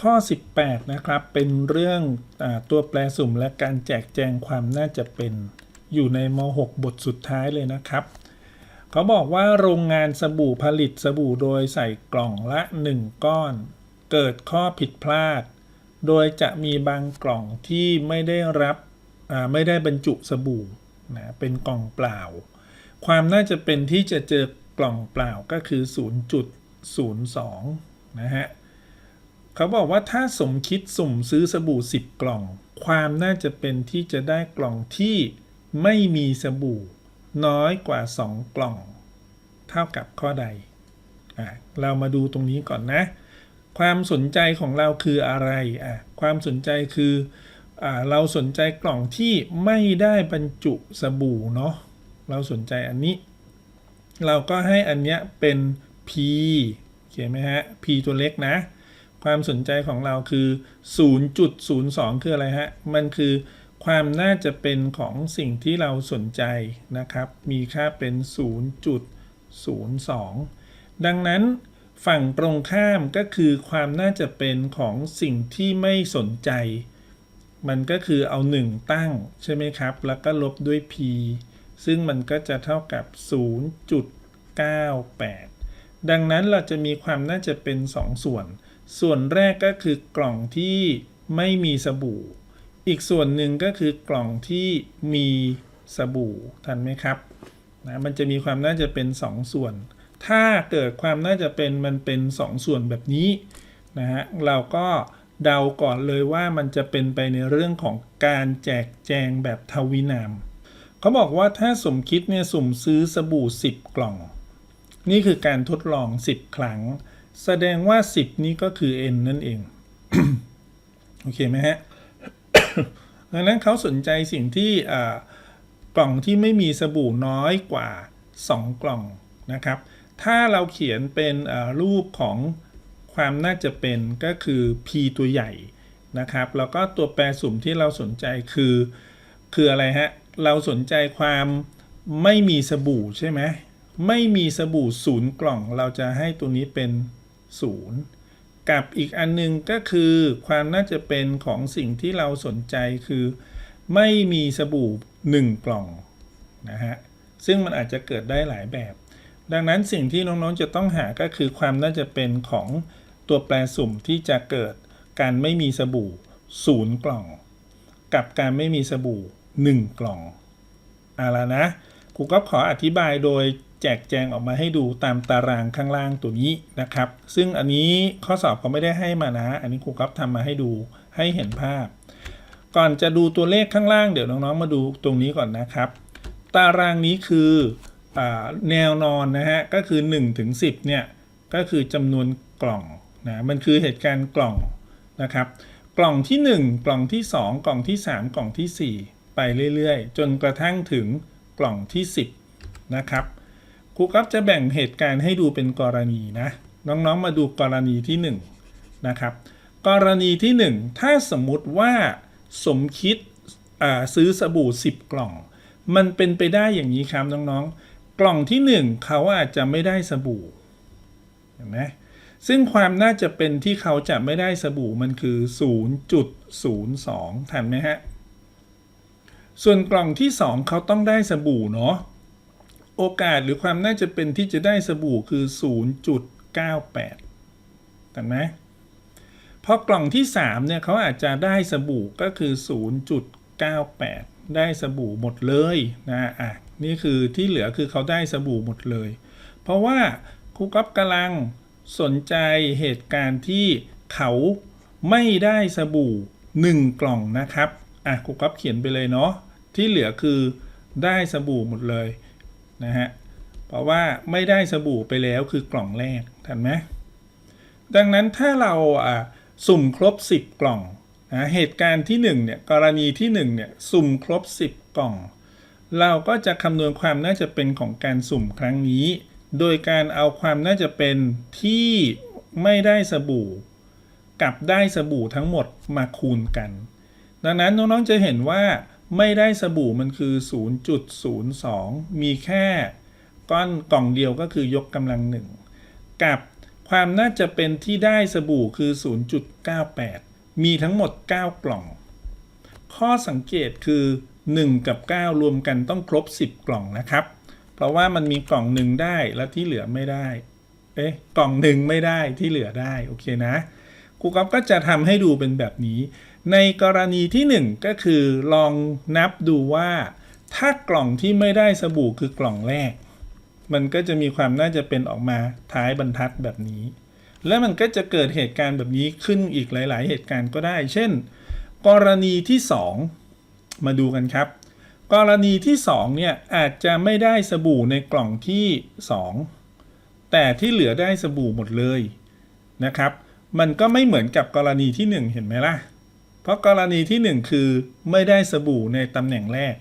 ข้อ 18 นะครับ เป็นเรื่องอตัวแปรสุ่มและการแจกแจงความน่าจะเป็นอยู่ในม .6 บทสุดท้ายเลยนะครับ เขาบอกว่าโรงงานสบู่ผลิตสบู่โดยใส่กล่องละ 1 ก้อน เกิดข้อผิดพลาด โดยจะมีบางกล่องที่ไม่ได้รับไม่ได้บรรจุสบู่นะเป็นกล่องเปล่า ความน่าจะเป็นที่จะเจอกล่องเปล่าก็คือ 0.02นะฮะ เขาบอกว่าถ้าสมคิดสุ่มซื้อสบู่ 10 กล่อง ความน่าจะเป็นที่จะได้กล่องที่ไม่มีสบู่ น้อยกว่า 2 กล่อง เท่ากับข้อใดอะเรามาดูตรงนี้ก่อนนะ ความสนใจของเราคืออะไรอะความสนใจคืออเราสนใจกล่องที่ไม่ได้บรรจุสบู่เนาะเราสนใจอันนี้ เราก็ให้อันเนี้ยเป็น P เขียนไหมฮะ P ตัวเล็กนะ ความสนใจของเราคือ 0.02 คืออะไรฮะ มันคือความน่าจะเป็นของสิ่งที่เราสนใจนะครับ มีค่าเป็น 0.02 ดังนั้นฝั่งตรงข้ามก็คือความน่าจะเป็นของสิ่งที่ไม่สนใจ มันก็คือเอา 1 ตั้งใช่ไหมครับ แล้วก็ลบด้วย p ซึ่งมันก็จะเท่ากับ 0.98 ดังนั้นเราจะมีความน่าจะเป็น 2 ส่วน ส่วนแรกก็คือกล่องที่ไม่มีสบู่ อีกส่วนหนึ่งก็คือกล่องที่มีสบู่ทันไหมครับนะมันจะมีความน่าจะเป็น 2ส่วน ถ้าเกิดความน่าจะเป็นมันเป็น2ส่วนแบบนี้นะฮะเราก็เดาก่อนเลยว่ามันจะเป็นไปในเรื่องของการแจกแจงแบบทวินามเขาบอกว่าถ้าสมคิดเนี่ยสุ่มซื้อสบู่ 10 กล่อง นี่คือการทดลอง 10 ครั้ง แสดงว่า 10 นี้ก็คือ n นั่นเอง โอเคไหมฮะ ดังนั้นเขาสนใจสิ่งที่กล่องที่ไม่มีสบู่น้อยกว่า 2 กล่องนะครับ ถ้าเราเขียนเป็นรูปของความน่าจะเป็นก็คือ p ตัวใหญ่นะครับ แล้วก็ตัวแปรสุ่มที่เราสนใจคือ คืออะไรฮะ เราสนใจความไม่มีสบู่ใช่ไหมไม่มีสบู่ศูนย์กล่อง เราจะให้ตัวนี้เป็น ศูนย์กับอีกอันนึงก็คือความน่าจะเป็นของสิ่งที่เราสนใจคือ ไม่มีสบู่ 1 กล่องนะฮะซึ่งมันอาจจะเกิดได้หลายแบบ ดังนั้นสิ่งที่น้องๆจะต้องหาก็คือความน่าจะเป็นของตัวแปรสุ่มที่จะเกิดการไม่มีสบู่ศูนย์กล่อง กับการไม่มีสบู่ 1 กล่องเอาละนะครูก็ขออธิบายโดย แจกแจงออกมาให้ดูตามตารางข้างล่างตัวนี้นะครับ ซึ่งอันนี้ข้อสอบเขาไม่ได้ให้มานะ อันนี้ครูก็ทำมาให้ดูให้เห็นภาพ ก่อนจะดูตัวเลขข้างล่างเดี๋ยวน้องๆมาดูตรงนี้ก่อนนะครับ ตารางนี้คืออแนวนอนนะฮะก็คือ1ถึง10เนี่ยก็คือจำนวนกล่องนะมันคือเหตุการณ์กล่องนะครับ กล่องที่ 1 กล่องที่ 2 กล่องที่ 3 กล่องทีสี่4 ไปเรื่อยๆ จนกระทั่งถึงกล่องที่ 10นะครับ รูครับจะแบ่งเหตุการณ์ให้ดูเป็นกรณีนะ น้องๆมาดูกรณีที่1นะครับกรณีที่ 1 ถ้าสมมุติว่าสมคิดซื้อสบู่ 10 กล่อง มันเป็นไปได้อย่างนี้ครับน้องๆ กล่องที่ 1 เขาอาจจะไม่ได้สบู่เห็นไหมซึ่งความน่าจะเป็นที่เขาจะไม่ได้สบู่มันคือ 0.02ทันไหมฮะ ส่วนกล่องที่ 2 เขาต้องได้สบู่เนาะ โอกาสหรือความน่าจะเป็นที่จะได้สบู่คือ 0.98ทันไหมพอกล่องที่ 3 เนี่ยเขาอาจจะได้สบู่ก็คือ 0.98 ได้สบู่หมดเลยนะอะนี่คือที่เหลือคือเขาได้สบู่หมดเลย เพราะว่าครูก๊อฟกำลังสนใจเหตุการณ์ที่เขาไม่ได้สบู่ 1 กล่องนะครับอะครูก๊อฟเขียนไปเลยเนาะที่เหลือคือได้สบู่หมดเลย นะฮะ เพราะว่าไม่ได้สบู่ไปแล้วคือกล่องแรกทันไหมดังนั้นถ้าเราสุ่มครบ 10 กล่องนะเหตุการณ์ที่1เนี่ยกรณีที่1เนี่ยสุ่มครบ 10 กล่อง เราก็จะคำนวณความน่าจะเป็นของการสุ่มครั้งนี้ โดยการเอาความน่าจะเป็นที่ไม่ได้สบู่ กับได้สบู่ทั้งหมดมาคูณกัน ดังนั้นน้องๆจะเห็นว่า ไม่ได้สบู่มันคือ 0.02 มีแค่ก้อนกล่องเดียวก็คือยกกำลังหนึ่งกับความน่าจะเป็นที่ได้สบู่คือ 0.98 มีทั้งหมด 9 กล่อง ข้อสังเกตคือ 1 กับ 9 รวมกันต้องครบ 10 กล่องนะครับ เพราะว่ามันมีกล่องหนึ่งได้และที่เหลือไม่ได้ เอ๊ะ กล่องหนึ่งไม่ได้ที่เหลือได้ โอเคนะครูก๊อฟก็จะทำให้ดูเป็นแบบนี้ ในกรณีที่ 1 ก็คือลองนับดูว่า ถ้ากล่องที่ไม่ได้สบู่คือกล่องแรก มันก็จะมีความน่าจะเป็นออกมาท้ายบรรทัดแบบนี้ และมันก็จะเกิดเหตุการณ์แบบนี้ขึ้นอีกหลาย ๆ เหตุการณ์ก็ได้ เช่น กรณีที่ 2 มาดูกันครับ กรณีที่ 2 เนี่ยอาจจะไม่ได้สบู่ในกล่องที่ 2 แต่ที่เหลือได้สบู่หมดเลยนะครับ มันก็ไม่เหมือนกับกรณีที่ 1 เห็นไหมล่ะ เพราะกรณีที่ 1 คือไม่ได้สบู่ในตำแหน่งแรก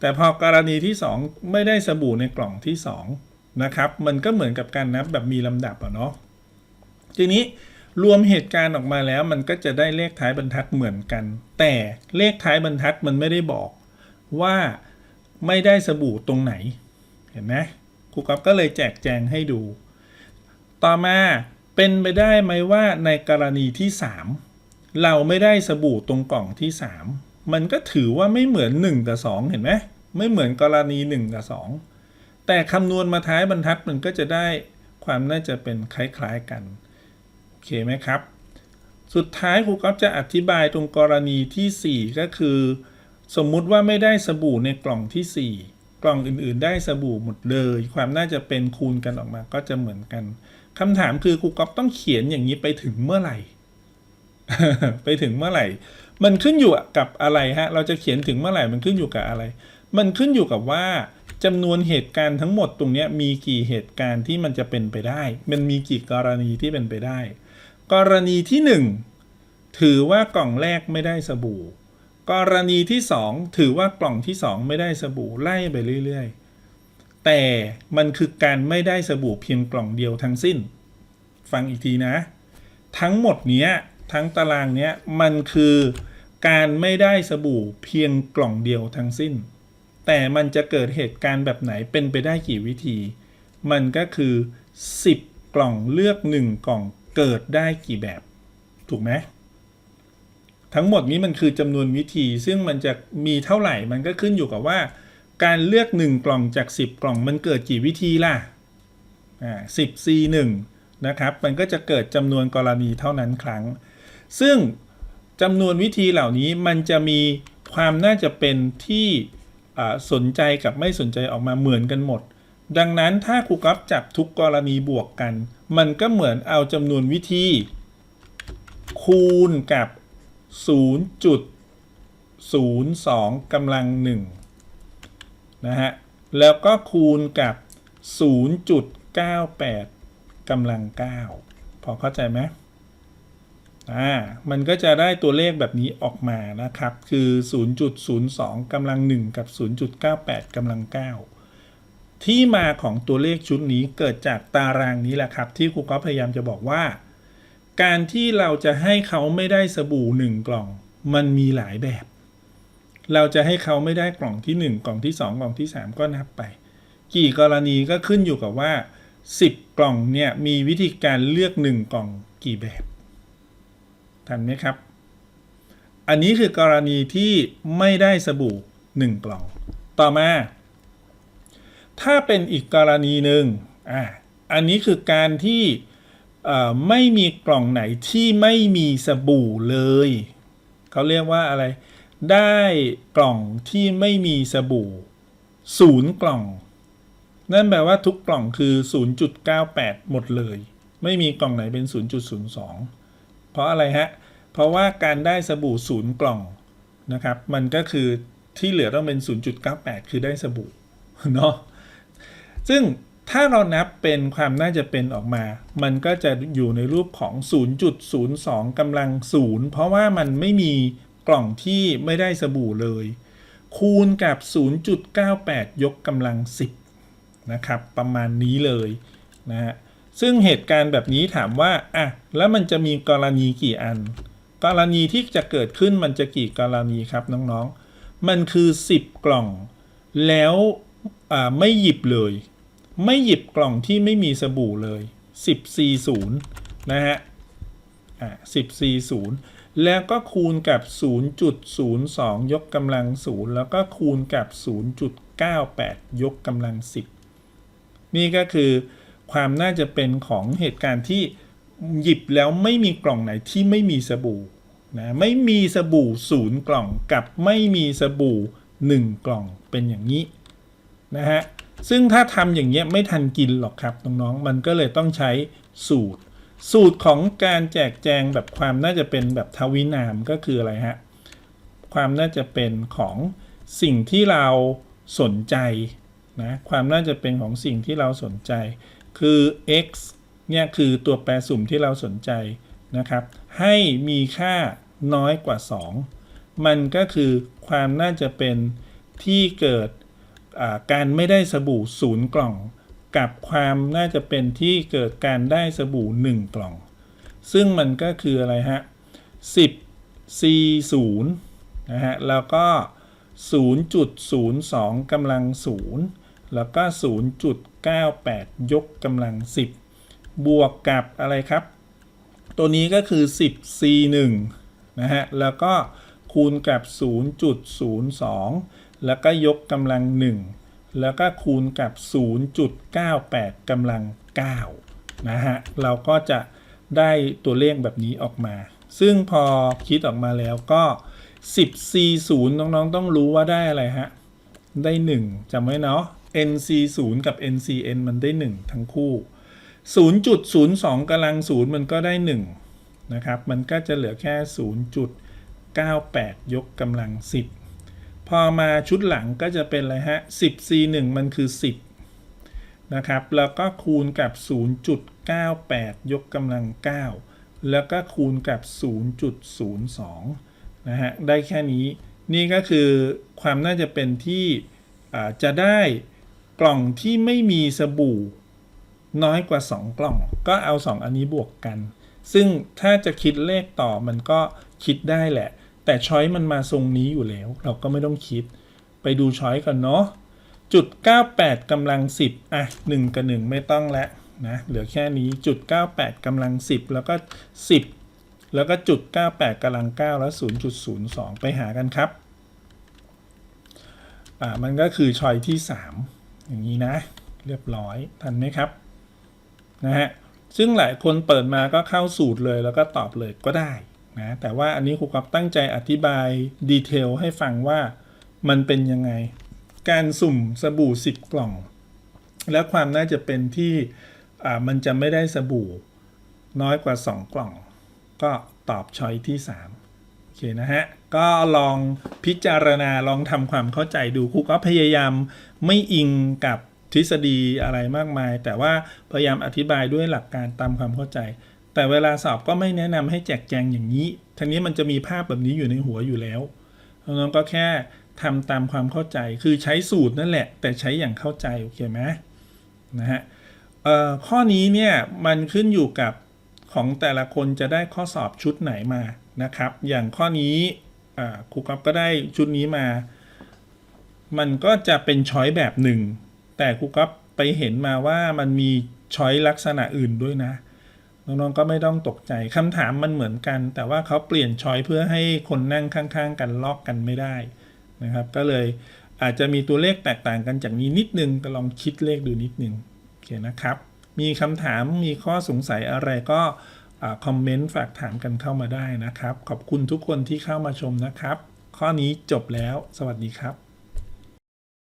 แต่พอกรณีที่ 2 ไม่ได้สบู่ในกล่องที่ 2 นะครับ มันก็เหมือนกับการนับแบบมีลำดับอะเนาะทีนี้รวมเหตุการณ์ออกมาแล้วมันก็จะได้เลขท้ายบรรทัดเหมือนกัน แต่เลขท้ายบรรทัดมันไม่ได้บอกว่าไม่ได้สบู่ตรงไหน เห็นไหมครูก๊อฟก็เลยแจกแจงให้ดู ต่อมาเป็นไปได้ไหมว่าในกรณีที่ 3 เราไม่ได้สบู่ตรงกล่องที่ 3 มันก็ถือว่าไม่เหมือน 1 กับ 2 เห็นไหมไม่เหมือนกรณี 1 กับ 2 แต่คำนวณมาท้ายบรรทัดมันก็จะได้ความน่าจะเป็นคล้ายๆกัน โอเคไหมครับ สุดท้ายครูก๊อฟจะอธิบายตรงกรณีทีสี่4 ก็คือ สมมุติว่าไม่ได้สบู่ในกล่องทีสี่ 4 กล่องอื่นๆ ได้สบู่หมดเลย ความน่าจะเป็นคูณกันออกมาก็จะเหมือนกันคำถามคือครูก๊อฟต้องเขียนอย่างนี้ไปถึงเมื่อไหร่ ไปถึงเมื่อไหร่ มันขึ้นอยู่กับอะไรฮะ เราจะเขียนถึงเมื่อไหร่มันขึ้นอยู่กับอะไร มันขึ้นอยู่กับว่าจำนวนเหตุการณ์ทั้งหมดตรงนี้มีกี่เหตุการณ์ที่มันจะเป็นไปได้ มันมีกี่กรณีที่เป็นไปได้ กรณีที่หนึ่งถือว่ากล่องแรกไม่ได้สบู่ กรณีที่สองถือว่ากล่องที่สองไม่ได้สบู่ไล่ไปเรื่อย ๆ แต่มันคือการไม่ได้สบู่เพียงกล่องเดียวทั้งสิ้น ฟังอีกทีนะ ทั้งหมดเนี้ย ทั้งตารางเนี้ยมันคือการไม่ได้สบู่เพียงกล่องเดียวทั้งสิ้น แต่มันจะเกิดเหตุการณ์แบบไหนเป็นไปได้กี่วิธี มันก็คือ 10 กล่องเลือก 1 กล่องเกิดได้กี่แบบ ถูกไหมทั้งหมดนี้มันคือจำนวนวิธี ซึ่งมันจะมีเท่าไหร่มันก็ขึ้นอยู่กับว่า การเลือก 1 กล่องจาก 10 กล่องมันเกิดกี่วิธีล่ะอ่า10 c 1นะครับ มันก็จะเกิดจำนวนกรณีเท่านั้นครั้ง ซึ่งจำนวนวิธีเหล่านี้มันจะมีความน่าจะเป็นที่สนใจกับไม่สนใจออกมาเหมือนกันหมด ดังนั้นถ้าครูกัฟจับทุกกรณีบวกกัน มันก็เหมือนเอาจำนวนวิธี คูณกับ 0.02กำลังหนึ่งนะฮะ แล้วก็คูณกับ 0.98กำลัง 9 พอเข้าใจไหม อ่ามันก็จะได้ตัวเลขแบบนี้ออกมานะครับ คือ 0.02กำลัง 1 กับ 0.98กำลัง 9 ที่มาของตัวเลขชุดนี้เกิดจากตารางนี้แหละครับ ที่ครูก็พยายามจะบอกว่า การที่เราจะให้เขาไม่ได้สบู่ 1 กล่อง มันมีหลายแบบ เราจะให้เขาไม่ได้กล่องที่ 1 กล่องที่ 2 กล่องที่ 3 ก็นับไป กี่กรณีก็ขึ้นอยู่กับว่า 10 กล่องเนี่ยมีวิธีการเลือก 1 กล่องกี่แบบ ทันไหมครับ อันนี้คือกรณีที่ไม่ได้สบู่1กล่อง ต่อมา ถ้าเป็นอีกกรณีหนึ่งอ่าอันนี้คือการที่ไม่มีกล่องไหนที่ไม่มีสบู่เลย เขาเรียกว่าอะไร ได้กล่องที่ไม่มีสบู่ศูนย์กล่อง นั่นแปลว่าทุกกล่องคือ 0.98 หมดเลย ไม่มีกล่องไหนเป็น 0.02 เพราะอะไรฮะ เพราะว่าการได้สบู่ศูนย์กล่องนะครับ มันก็คือที่เหลือต้องเป็น 0.98 คือได้สบู่เนาะ ซึ่งถ้าเรานับเป็นความน่าจะเป็นออกมา มันก็จะอยู่ในรูปของ 0.02กำลัง0เพราะว่ามันไม่มีกล่องที่ไม่ได้สบู่เลย คูณกับ 0.98 ยกกำลัง 10 นะครับ ประมาณนี้เลยนะฮะ ซึ่งเหตุการณ์แบบนี้ถามว่าอะแล้วมันจะมีกรณีกี่อัน กรณีที่จะเกิดขึ้นมันจะกี่กรณีครับน้องๆ มันคือ 10 กล่อง แล้วไม่หยิบเลย ไม่หยิบกล่องที่ไม่มีสบู่เลย 1040 นะฮะอ่า1040 แล้วก็คูณกับ 0.02 ยกกำลัง 0 แล้วก็คูณกับ 0.98 ยกกำลัง 10 นี่ก็คือ ความน่าจะเป็นของเหตุการณ์ที่หยิบแล้วไม่มีกล่องไหนที่ไม่มีสบู่นะไม่มีสบู่ศูนย์กล่องกับไม่มีสบู่หนึ่งกล่องเป็นอย่างนี้นะฮะซึ่งถ้าทำอย่างเงี้ยไม่ทันกินหรอกครับน้องๆมันก็เลยต้องใช้สูตร สูตรของการแจกแจงแบบความน่าจะเป็นแบบทวินามก็คืออะไรฮะความน่าจะเป็นของสิ่งที่เราสนใจนะความน่าจะเป็นของสิ่งที่เราสนใจ คือ x เนี่ยคือตัวแปรสุ่มที่เราสนใจนะครับ ให้มีค่าน้อยกว่า 2 มันก็คือความน่าจะเป็นที่เกิดการไม่ได้สบู่ศูนย์กล่อง กับความน่าจะเป็นที่เกิดการได้สบู่ 1 กล่อง ซึ่งมันก็คืออะไรฮะ 10 c 0นะฮะแล้วก็ 0.02กำลัง0 แล้วก็ 0.98 ยกกำลัง 10 บวกกับอะไรครับ ตัวนี้ก็คือ 10 c 1 นะฮะ แล้วก็คูณกับ 0.02 แล้วก็ยกกำลัง 1 แล้วก็คูณกับ 0.98กำลัง9นะฮะ เราก็จะได้ตัวเลขแบบนี้ออกมา ซึ่งพอคิดออกมาแล้วก็ 10 c 0 น้องๆ ต้องรู้ว่าได้อะไรฮะ ได้ 1จำไว้เนาะ nc 0กับ ncn มันได้ 1 ทั้งคู่ 0.02กำลัง0มันก็ได้ 1 นะครับ มันก็จะเหลือแค่ 0.98 ยกกำลัง 10 พอมาชุดหลังก็จะเป็นอะไรฮะ 10 c 1 มันคือ 10 นะครับ แล้วก็คูณกับ 0.98 ยกกำลัง 9 แล้วก็คูณกับ 0.02 นะฮะ ได้แค่นี้ นี่ก็คือความน่าจะเป็นที่จะได้ กล่องที่ไม่มีสบู่ น้อยกว่า 2 กล่อง ก็เอา 2 อันนี้บวกกัน ซึ่งถ้าจะคิดเลขต่อมันก็คิดได้แหละ แต่ช้อยมันมาทรงนี้อยู่แล้ว เราก็ไม่ต้องคิด ไปดูช้อยกันเนาะจุด 98กำลัง 10 อะ 1 กับ 1 ไม่ต้องแล้วนะเหลือแค่นี้จุด 98กำลัง 10 แล้วก็ 10 แล้วก็จุด 98กำลัง 9 แล้ว 0.02 ไปหากันครับ อ่า มันก็คือชอยที่ 3 อย่างนี้นะ เรียบร้อยทันไหมครับนะฮะซึ่งหลายคนเปิดมาก็เข้าสูตรเลยแล้วก็ตอบเลยก็ได้นะแต่ว่าอันนี้ครูกับตั้งใจอธิบายดีเทลให้ฟังว่ามันเป็นยังไง การสุ่มสบู่ 10 กล่อง และความน่าจะเป็นที่มันจะไม่ได้สบู่น้อยกว่า 2 กล่อง ก็ตอบช้อยที่ 3 คนะฮะ ก็ลองพิจารณาลองทำความเข้าใจดูครูก็พยายามไม่อิงกับทฤษฎีอะไรมากมาย แต่ว่าพยายามอธิบายด้วยหลักการตามความเข้าใจ แต่เวลาสอบก็ไม่แนะนำให้แจกแจงอย่างนี้ทีนี้มันจะมีภาพแบบนี้อยู่ในหัวอยู่แล้วน้องก็แค่ทำตามความเข้าใจคือใช้สูตรนั่นแหละ แต่ใช้อย่างเข้าใจโอเคไหมนะฮะข้อนี้เนี่ยมันขึ้นอยู่กับของแต่ละคนจะได้ข้อสอบชุดไหนมา นะครับ อย่างข้อนี้ครูก๊อฟก็ได้ชุดนี้มา มันก็จะเป็นช้อยแบบหนึ่ง แต่ครูก๊อฟไปเห็นมาว่ามันมีช้อยลักษณะอื่นด้วยนะน้องๆก็ไม่ต้องตกใจคำถามมันเหมือนกัน แต่ว่าเขาเปลี่ยนช้อยเพื่อให้คนนั่งข้างๆ กันลอกกันไม่ได้นะครับ ก็เลยอาจจะมีตัวเลขแตกต่างกันจากนี้นิดนึงก็ลองคิดเลขดูนิดนึงโอเคนะครับ มีคำถามมีข้อสงสัยอะไรก็ คอมเมนต์ฝากถามกันเข้ามาได้นะครับ ขอบคุณทุกคนที่เข้ามาชมนะครับ ข้อนี้จบแล้ว สวัสดีครับ